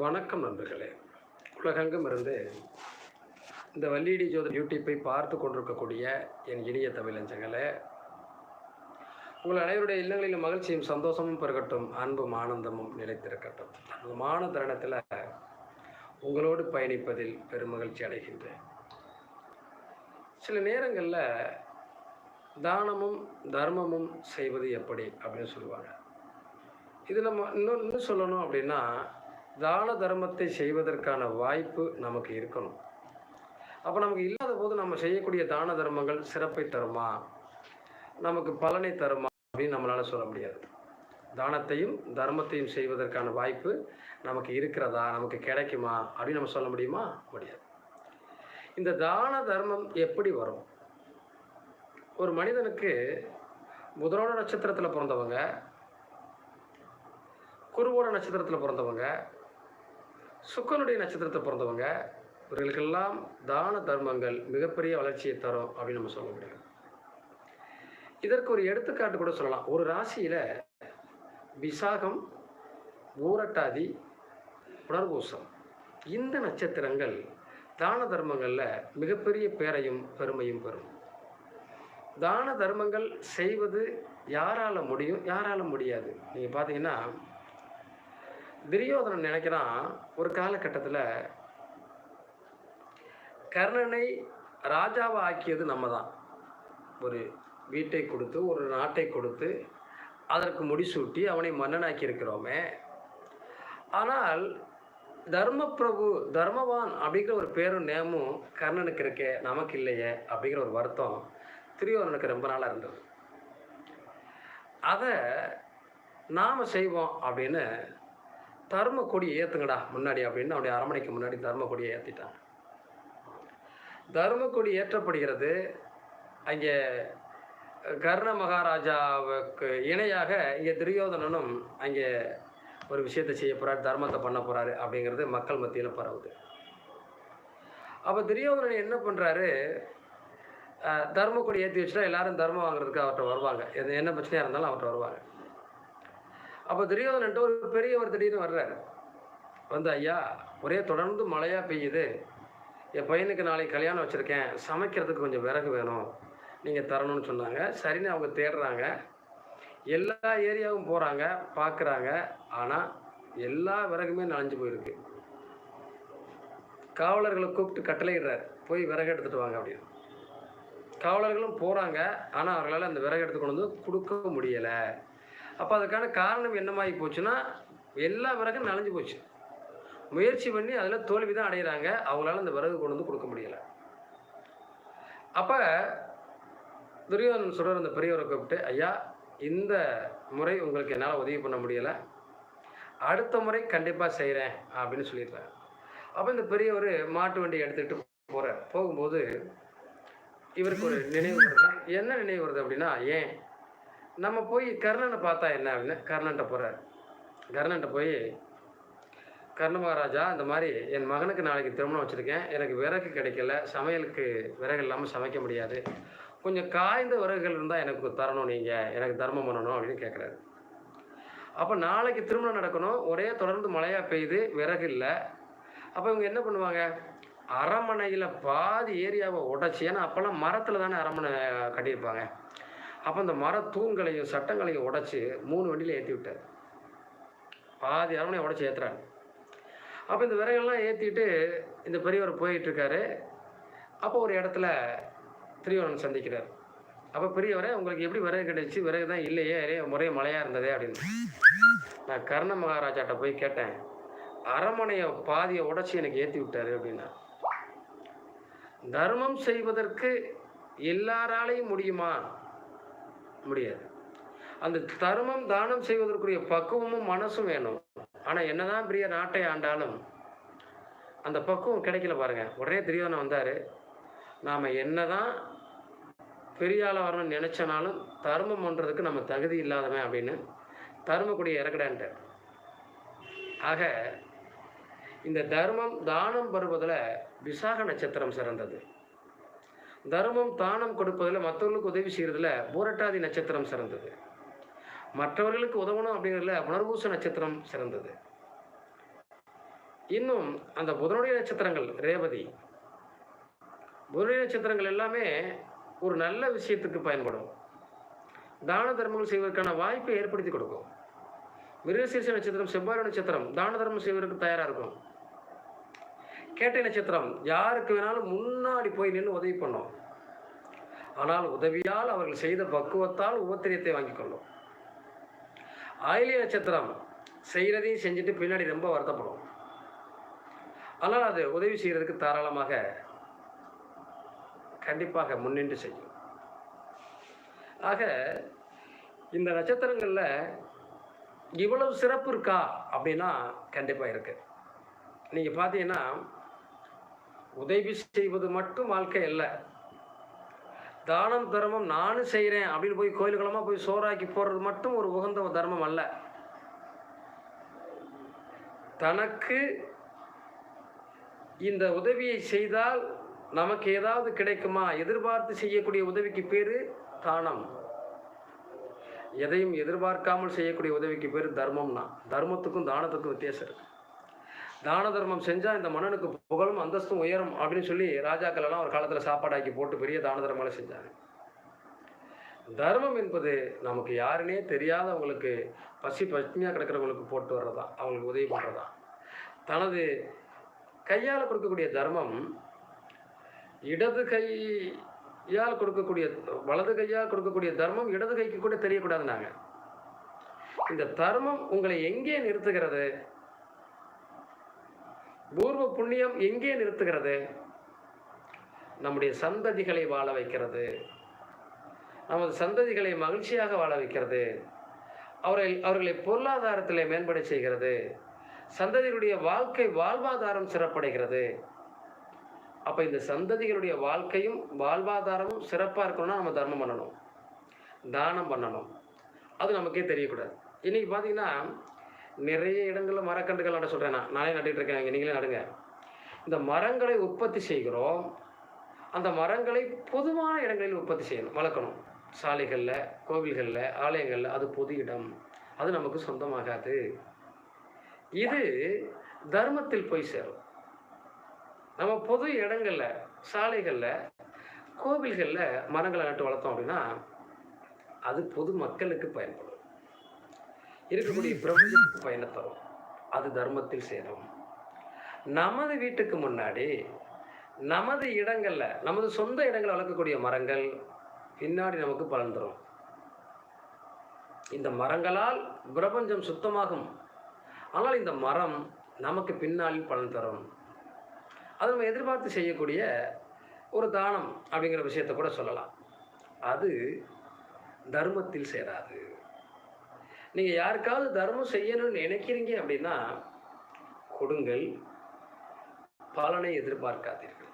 வணக்கம் நண்பர்களே. உலகெங்கும் இருந்து இந்த வல்லியடி ஜோதி யூடியூப்பை பார்த்து கொண்டிருக்கக்கூடிய என் இனிய தமிழஞ்சங்களே உங்கள் அனைவருடைய இல்லங்களிலும் மகிழ்ச்சியும் சந்தோஷமும் பெருகட்டும் அன்பும் ஆனந்தமும் நிலைத்திருக்கட்டும். அற்புதமான தருணத்தில் உங்களோடு பயணிப்பதில் பெருமகிழ்ச்சி அடைகின்றேன். சில நேரங்களில் தானமும் தர்மமும் செய்வது எப்படி அப்படின்னு சொல்லுவாங்க. இது நம்ம இன்னும் இன்னும் சொல்லணும் அப்படின்னா தான தர்மத்தை செய்வதற்கான வாய்ப்பு நமக்கு இருக்கணும். அப்போ நமக்கு இல்லாத போது நம்ம செய்யக்கூடிய தான தர்மங்கள் சிறப்பை தருமா? நமக்கு பலனை தருமா அப்படின்னு நம்மளால் சொல்ல முடியாது. தானத்தையும் தர்மத்தையும் செய்வதற்கான வாய்ப்பு நமக்கு இருக்கிறதா? நமக்கு கிடைக்குமா? அப்படின்னு நம்ம சொல்ல முடியுமா? முடியாது. இந்த தான தர்மம் எப்படி வரும்? ஒரு மனிதனுக்கு புதனோட நட்சத்திரத்தில் பிறந்தவங்க குருவோட நட்சத்திரத்தில் பிறந்தவங்க சுக்கனுடைய நட்சத்திரத்தை பிறந்தவங்க இவர்களுக்கெல்லாம் தான தர்மங்கள் மிகப்பெரிய வளர்ச்சியை தரும் அப்படின்னு நம்ம சொல்ல முடியும் இதற்கு ஒரு எடுத்துக்காட்டு கூட சொல்லலாம். ஒரு ராசியில் விசாகம் ஊரட்டாதி புனர்பூசம் இந்த நட்சத்திரங்கள் தான தர்மங்களில் மிகப்பெரிய பேரையும் பெருமையும் பெறும். தான தர்மங்கள் செய்வது யாரால முடியும் யாரால முடியாது? நீங்கள் பார்த்தீங்கன்னா துரியோதனன் நினைக்கிறான் ஒரு காலகட்டத்தில் கர்ணனை ராஜாவை ஆக்கியது நம்ம தான் ஒரு வீட்டை கொடுத்து ஒரு நாட்டை கொடுத்து அதற்கு முடிசூட்டி அவனை மன்னனாக்கி இருக்கிறோமே ஆனால் தர்மபிரபு தர்மவான் அப்படிங்கிற ஒரு பேரும் நேமும் கர்ணனுக்கு இருக்கே நமக்கு இல்லையே அப்படிங்கிற ஒரு வருத்தம் துரியோதனனுக்கு ரொம்ப நாளாக இருந்தது. அதை நாம் செய்வோம் அப்படின்னு தர்ம கொடியை ஏற்றுங்கடா முன்னாடி அப்படின்னு அவனுடைய அரமனைக்கு முன்னாடி தர்ம கொடியை ஏற்றிட்டான் தர்ம கொடி ஏற்றப்படுகிறது. அங்கே கர்ண மகாராஜாவுக்கு இணையாக இங்கே துரியோதனனும் அங்கே ஒரு விஷயத்தை செய்ய போகிறார் தர்மத்தை பண்ண போகிறாரு அப்படிங்கிறது மக்கள் மத்தியில் பரவுது. அப்போ துரியோதனன் என்ன பண்ணுறாரு தர்ம கொடி ஏற்றி வச்சுட்டா எல்லாரும் தர்மம் வாங்குறதுக்கு அவர்கிட்ட வருவாங்க. எது என்ன பிரச்சனையாக இருந்தாலும் அவர்கிட்ட வருவாங்க. அப்போ துரியோதனன்ட்டு ஒரு பெரியவர் திடீர்னு வர்றாரு. வந்து ஐயா ஒரே தொடர்ந்து மழையாக பெய்யுது. என் பையனுக்கு நாளைக்கு கல்யாணம் வச்சுருக்கேன். சமைக்கிறதுக்கு கொஞ்சம் விறகு வேணும். நீங்கள் தரணும்னு சொன்னாங்க. சரின்னு அவங்க தேடுறாங்க. எல்லா ஏரியாவும் போகிறாங்க பார்க்குறாங்க ஆனால் எல்லா விறகுமே நனைஞ்சு போயிருக்கு. காவலர்களை கூப்பிட்டு கட்டளையிடுறார். போய் விறகு எடுத்துகிட்டு வாங்க அப்படின்னு. காவலர்களும் போகிறாங்க ஆனால் அவர்களால் அந்த விறகு எடுத்து கொண்டு வந்து கொடுக்க முடியலை. அப்போ அதுக்கான காரணம் என்னமாகி போச்சுன்னா எல்லா விறகும் நனைஞ்சு போச்சு. முயற்சி பண்ணி அதில் தோல்வி தான் அடைகிறாங்க அவங்களால அந்த விறகு கொண்டு வந்து கொடுக்க முடியலை. அப்போ துரியோதனன் சொல்கிற அந்த பெரியவரை கூப்பிட்டு ஐயா இந்த முறை உங்களுக்கு என்னால் உதவி பண்ண முடியலை. அடுத்த முறை கண்டிப்பாக செய்கிறேன் அப்படின்னு சொல்லிடுறாங்க அப்போ இந்த பெரியவர் மாட்டு வண்டி எடுத்துக்கிட்டு போகிறார் போகும்போது இவருக்கு ஒரு நினைவு வருது. என்ன நினைவு வருது அப்படின்னா ஏன் நம்ம போய் கர்ணனை பார்த்தா என்ன அப்படின்னு கர்ணன்ட்ட போகிறார் கர்ணன்ட்ட போய் கர்ண மகாராஜா இந்த மாதிரி என் மகனுக்கு நாளைக்கு திருமணம் வச்சுருக்கேன். எனக்கு விறகு கிடைக்கல. சமையலுக்கு விறகு இல்லாமல் சமைக்க முடியாது. கொஞ்சம் காய்ந்த விறகுகள் இருந்தால் எனக்கு தரணும் நீங்கள் எனக்கு தர்மம் பண்ணணும் அப்படின்னு கேட்குறாரு அப்போ நாளைக்கு திருமணம் நடக்கணும். ஒரே தொடர்ந்து மழையாக பெய்யுது. விறகு இல்லை. அப்போ இவங்க என்ன பண்ணுவாங்க? அரமனையில் பாதி ஏரியாவை உடச்சி ஏன்னா அப்போல்லாம் மரத்தில் தானே அரமனை கட்டியிருப்பாங்க. அப்போ இந்த மர தூண்களையும் சட்டங்களையும் உடச்சி மூணு வண்டியில் ஏற்றி விட்டார். பாதி அரமனையை உடச்சி ஏற்றுறாங்க அப்போ இந்த விறகெல்லாம் ஏற்றிட்டு இந்த பெரியவர் போயிட்டுருக்காரு. அப்போ ஒரு இடத்துல திரியோனன் சந்திக்கிறார். அப்போ பெரியவரே உங்களுக்கு எப்படி விறகு கிடைச்சி? விறகு தான் இல்லையே முறையே மழையாக இருந்ததே அப்படின்னு. நான் கர்ண மகாராஜாட்ட போய் கேட்டேன் அரமனையை பாதியை உடச்சி எனக்கு ஏற்றி விட்டாரு அப்படின்னா. தர்மம் செய்வதற்கு எல்லாராலையும் முடியுமா? முடியாது. அந்த தர்மம் தானம் செய்வதற்குரிய பக்குவமும் மனசும் வேணும். ஆனால் என்னதான் பெரிய நாட்டை ஆண்டாலும் அந்த பக்குவம் கிடைக்கல பாருங்க. உடனே திரியோதனை வந்தார். நாம் என்னதான் பெரிய ஆளாக வரணும்னு நினச்சனாலும் தர்மம் பண்ணுறதுக்கு நம்ம தகுதி இல்லாதவன் அப்படின்னு தர்மக்குடிய இறக்கடான்ட்டார். ஆக இந்த தர்மம் தானம் பருவதில் விசாக நட்சத்திரம் சிறந்தது. தர்மம் தானம் கொடுப்பதில் மற்றவர்களுக்கு உதவி செய்கிறதுல பூரட்டாதி நட்சத்திரம் சிறந்தது. மற்றவர்களுக்கு உதவணும் அப்படிங்கிறதுல புனர்பூச நட்சத்திரம் சிறந்தது. இன்னும் அந்த புதனுடைய நட்சத்திரங்கள் ரேவதி. புதனுடைய நட்சத்திரங்கள் எல்லாமே ஒரு நல்ல விஷயத்துக்கு பயன்படும். தான தர்மங்கள் செய்வதற்கான வாய்ப்பை ஏற்படுத்தி கொடுக்கும். மிருகசீர்ஷ நட்சத்திரம் செவ்வாய் நட்சத்திரம் தான தர்மம் செய்வதற்கு தயாராக இருக்கும். கேட்டை நட்சத்திரம் யாருக்கு வேணாலும் முன்னாடி போய் நின்று உதவி பண்ணும். ஆனால் உதவியால் அவர்கள் செய்த பக்குவத்தால் உபத்திரியத்தை வாங்கிக் கொள்ளும். ஆயிலிய நட்சத்திரம் செய்கிறதையும் செஞ்சுட்டு பின்னாடி ரொம்ப வருத்தப்படும். ஆனால் அது உதவி செய்கிறதுக்கு தாராளமாக கண்டிப்பாக முன்னின்று செய்யும். ஆக இந்த நட்சத்திரங்களில் இவ்வளவு சிறப்பு இருக்கா அப்படின்னா கண்டிப்பாக இருக்குது நீங்கள் பார்த்தீங்கன்னா உதவி செய்வது மட்டும் வாழ்க்கை இல்லை தானம் தர்மம் நானும் செய்கிறேன் அப்படின்னு போய் கோயிலுக்குளமாக போய் சோறாக்கி போடுறது மட்டும் ஒரு உகந்த தர்மம் அல்ல. தனக்கு இந்த உதவியை செய்தால் நமக்கு ஏதாவது கிடைக்குமா? எதிர்பார்த்து செய்யக்கூடிய உதவிக்கு பேர் தானம். எதையும் எதிர்பார்க்காமல் செய்யக்கூடிய உதவிக்கு பேர் தர்மம்னா. தர்மத்துக்கும் தானத்துக்கும் வித்தியாசம் இருக்குது தான தர்மம் செஞ்சால் இந்த மன்னனுக்கு புகழும் அந்தஸ்தும் உயரும் அப்படின்னு சொல்லி ராஜாக்கள் எல்லாம் ஒரு காலத்தில் சாப்பாடாக்கி போட்டு பெரிய தான தர்மங்களை செஞ்சாங்க. தர்மம் என்பது நமக்கு யாருனே தெரியாதவங்களுக்கு பசி பட்னியாக கிடக்கிறவங்களுக்கு போட்டு வர்றதா அவங்களுக்கு உதவி பண்ணுறதா தனது கையால் கொடுக்கக்கூடிய தர்மம் இடது கையால் கொடுக்கக்கூடிய வலது கையால் கொடுக்கக்கூடிய தர்மம் இடது கைக்கு கூட தெரியக்கூடாது நாங்கள் இந்த தர்மம் உங்களை எங்கே நிறுத்துகிறது? பூர்வ புண்ணியம் எங்கே நிறுத்துகிறது? நம்முடைய சந்ததிகளை வாழ வைக்கிறது. நமது சந்ததிகளை மகிழ்ச்சியாக வாழ வைக்கிறது. அவரை அவர்களை பொருளாதாரத்தில் மேம்பட செய்கிறது. சந்ததிகளுடைய வாழ்க்கை வாழ்வாதாரம் சிறப்படைகிறது. அப்போ இந்த சந்ததிகளுடைய வாழ்க்கையும் வாழ்வாதாரமும் சிறப்பாக இருக்கணும்னா நம்ம தர்மம் பண்ணணும். தானம் பண்ணணும். அது நமக்கே தெரியக்கூடாது. இன்றைக்கி பார்த்தீங்கன்னா நிறைய இடங்களில் மரக்கன்றுகள் நட சொல்கிறேன் நான். நானே நட்டுட்டு இருக்கேன் நீங்களே நடுங்க. இந்த மரங்களை உற்பத்தி செய்கிறோம். அந்த மரங்களை பொதுவான இடங்களில் உற்பத்தி செய்யணும். வளர்க்கணும். சாலைகளில் கோவில்களில் ஆலயங்களில் அது பொது இடம். அது நமக்கு சொந்தமாகாது. இது தர்மத்தில் போய் சேரும். நம்ம பொது இடங்களில் சாலைகளில் கோவில்களில் மரங்களை நட்டு வளர்த்தோம் அப்படின்னா அது பொது மக்களுக்கு பயன்படும். இருக்கக்கூடிய பிரபஞ்சத்துக்கு பயனை தரும் அது தர்மத்தில் சேரும். நமது வீட்டுக்கு முன்னாடி நமது இடங்கள்ல நமது சொந்த இடங்களில் வளர்க்கக்கூடிய மரங்கள் பின்னாடி நமக்கு பலன் தரும். இந்த மரங்களால் பிரபஞ்சம் சுத்தமாகும். ஆனால் இந்த மரம் நமக்கு பின்னாளில் பலன் தரும். அது நம்ம எதிர்பார்த்து செய்யக்கூடிய ஒரு தானம் அப்படிங்கிற விஷயத்தை கூட சொல்லலாம். அது தர்மத்தில் சேராது. நீங்கள் யாருக்காவது தர்மம் செய்யணும்னு நினைக்கிறீங்க அப்படின்னா கொடுங்கள். பலனை எதிர்பார்க்காதீர்கள்.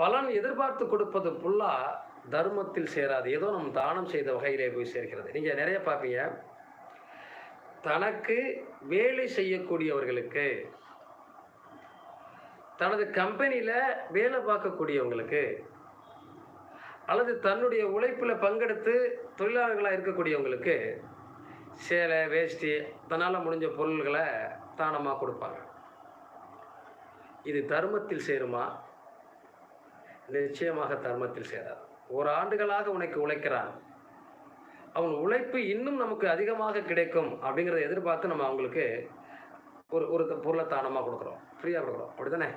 பலன் எதிர்பார்த்து கொடுப்பது ஃபுல்லாக தர்மத்தில் சேராது. ஏதோ நம்ம தானம் செய்த வகையிலே போய் சேர்க்கிறது. நீங்கள் நிறைய பார்ப்பீங்க. தனக்கு வேலை செய்யக்கூடியவர்களுக்கு தனது கம்பெனியில் வேலை பார்க்கக்கூடியவங்களுக்கு அல்லது தன்னுடைய உழைப்பில் பங்கெடுத்து தொழிலாளர்களாக இருக்கக்கூடியவங்களுக்கு சேலை வேஷ்டி தன்னால் முடிஞ்ச பொருள்களை தானமாக கொடுப்பாங்க. இது தர்மத்தில் சேருமா? நிச்சயமாக தர்மத்தில் சேராது. ஒரு ஆண்டுகளாக உனக்கு உழைக்கிறான். அவன் உழைப்பு இன்னும் நமக்கு அதிகமாக கிடைக்கும் அப்படிங்கிறத எதிர்பார்த்து நம்ம அவங்களுக்கு ஒரு ஒரு பொருளை தானமாக கொடுக்குறோம். ஃப்ரீயாக கொடுக்குறோம். அப்படி தானே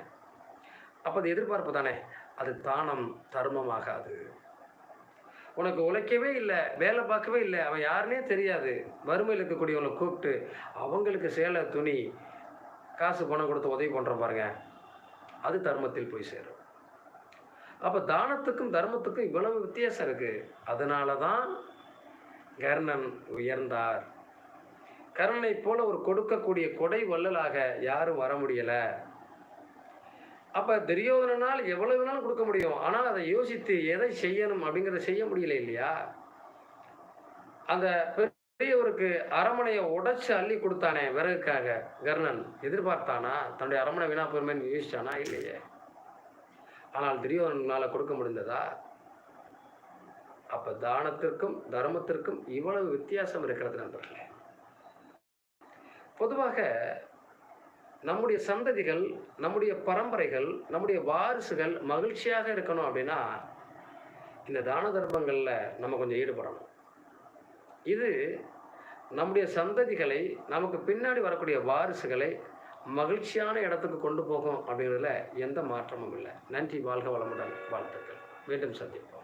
அப்போ அது எதிர்பார்ப்பு தானே? அது தானம் தர்மமாகாது உனக்கு உழைக்கவே இல்லை வேலை பார்க்கவே இல்லை அவன் யாருனே தெரியாது. வறுமையில் இருக்கக்கூடியவங்களை கூப்பிட்டு அவங்களுக்கு சேலை துணி காசு பணம் கொடுத்து உதவி பண்ணுற பாருங்க. அது தர்மத்தில் போய் சேரும். அப்போ தானத்துக்கும் தர்மத்துக்கும் இவ்வளவு வித்தியாசம் இருக்குது அதனால தான் கர்ணன் உயர்ந்தார். கர்ணனை போல ஒரு கொடுக்கக்கூடிய கொடை வள்ளலாக யாரும் வர முடியலை. அப்போ துரியோதனால் எவ்வளவு வேணாலும் கொடுக்க முடியும். ஆனால் அதை யோசித்து எதை செய்யணும் அப்படிங்கிறத செய்ய முடியல இல்லையா? அந்த பெரியவருக்கு அரமனையை உடைச்சு அள்ளி கொடுத்தானே விறகுக்காக கர்ணன். எதிர்பார்த்தானா? தன்னுடைய அரமனை வீணா போயிருமேன்னு யோசிச்சானா? இல்லையே. ஆனால் துரியோதனால் கொடுக்க முடிந்ததா? அப்ப தானத்திற்கும் தர்மத்திற்கும் இவ்வளவு வித்தியாசம் இருக்கிறது நண்பர்களே. பொதுவாக நம்முடைய சந்ததிகள் நம்முடைய பரம்பரைகள் நம்முடைய வாரிசுகள் மகிழ்ச்சியாக இருக்கணும் அப்படின்னா இந்த தான தர்மங்களில் நம்ம கொஞ்சம் ஈடுபடணும். இது நம்முடைய சந்ததிகளை நமக்கு பின்னாடி வரக்கூடிய வாரிசுகளை மகிழ்ச்சியான இடத்துக்கு கொண்டு போகும் அப்படிங்கிறதுல எந்த மாற்றமும் இல்லை. நன்றி வாழ்க வளமுடன் வாழ்த்துக்கள். மீண்டும் சந்திப்போம்.